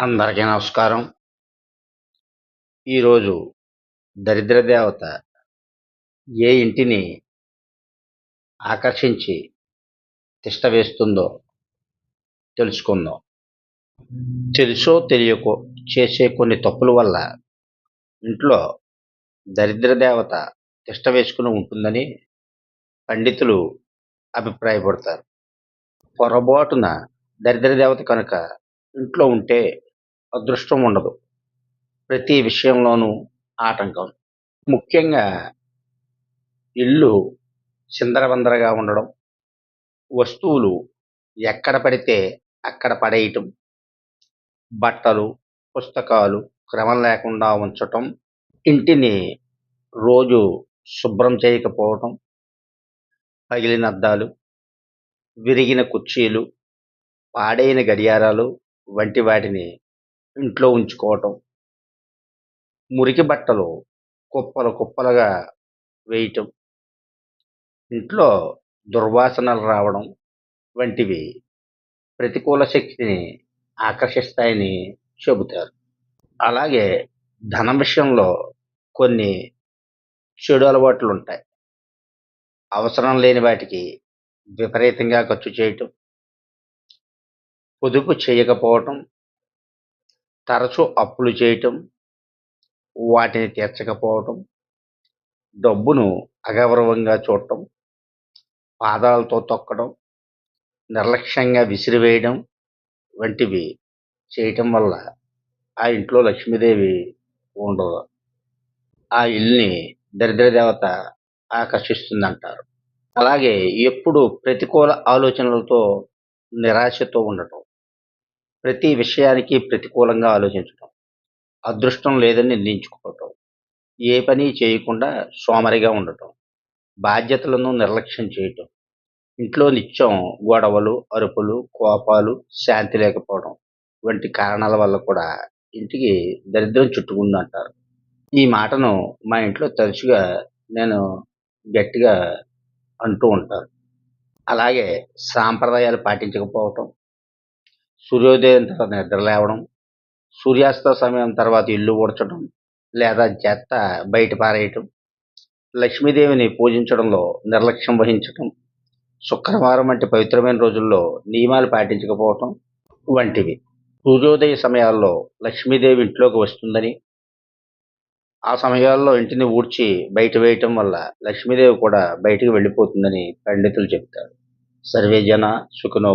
అందరికీ నమస్కారం. ఈరోజు దరిద్ర దేవత ఏ ఇంటిని ఆకర్షించి తిష్ట వేస్తుందో తెలుసుకుందాం. తెలుసో తెలియకో చేసే కొన్ని తప్పుల వల్ల ఇంట్లో దరిద్ర దేవత తిష్ట వేసుకుని ఉంటుందని పండితులు అభిప్రాయపడతారు. పొరపాటున దరిద్ర దేవత కనుక ఇంట్లో ఉంటే అదృష్టం ఉండదు. ప్రతి విషయంలోనూ ఆటంకం. ముఖ్యంగా ఇల్లు చిందరవందరగా ఉండడం వస్తువులు ఎక్కడ పడితే అక్కడ పడేయటం బట్టలు పుస్తకాలు క్రమం లేకుండా ఉంచటం ఇంటిని రోజు శుభ్రం చేయకపోవటం పగిలిన అద్దాలు విరిగిన కుర్చీలు పాడైన గడియారాలు వంటి వాటిని ఇంట్లో ఉంచుకోవటం. మురికి బట్టలు కుప్పలు కుప్పలుగా వేయటం. ఇంట్లో దుర్వాసనలు రావడం వంటివి ప్రతికూల శక్తిని ఆకర్షిస్తాయని చెబుతారు. అలాగే ధనం విషయంలో కొన్ని చెడు అలవాట్లు ఉంటాయి అవసరం లేని వాటికి విపరీతంగా ఖర్చు చేయటం. పొదుపు చేయకపోవటం తరచూ అప్పులు చేయటం వాటిని తీర్చకపోవటం డబ్బును అగౌరవంగా చూడటం పాదాలతో తొక్కడం నిర్లక్ష్యంగా విసిరివేయడం వంటివి చేయటం వల్ల ఆ ఇంట్లో లక్ష్మీదేవి ఉండదు. ఆ ఇల్లుని దరిద్ర దేవత ఆకర్షిస్తుందంటారు. అలాగే ఎప్పుడు ప్రతికూల ఆలోచనలతో నిరాశతో ఉండటం. ప్రతి విషయానికి ప్రతికూలంగా ఆలోచించటం అదృష్టం లేదని నిర్ణయించుకోవటం ఏ పని చేయకుండా సోమరిగా ఉండటం బాధ్యతలను నిర్లక్ష్యం చేయటం ఇంట్లో నిత్యం గొడవలు అరుపులు కోపాలు శాంతి లేకపోవడం వంటి కారణాల వల్ల కూడా ఇంటికి దరిద్రం చుట్టుకుంది అంటారు. ఈ మాటను మా ఇంట్లో తరచుగా నేను గట్టిగా అంటూ ఉంటాను. అలాగే సాంప్రదాయాలు పాటించకపోవటం సూర్యోదయం తర్వాత నిద్ర లేవడం సూర్యాస్త సమయం తర్వాత ఇల్లు ఊడ్చడం లేదా చెత్త బయట పారేయటం లక్ష్మీదేవిని పూజించడంలో నిర్లక్ష్యం వహించటం శుక్రవారం వంటి పవిత్రమైన రోజుల్లో నియమాలు పాటించకపోవటం వంటివి. సూర్యోదయ సమయాల్లో లక్ష్మీదేవి ఇంట్లోకి వస్తుందని ఆ సమయాల్లో ఇంటిని ఊడ్చి బయట వేయటం వల్ల లక్ష్మీదేవి కూడా బయటికి వెళ్ళిపోతుందని పండితులు చెప్తారు సర్వే జన సుఖనో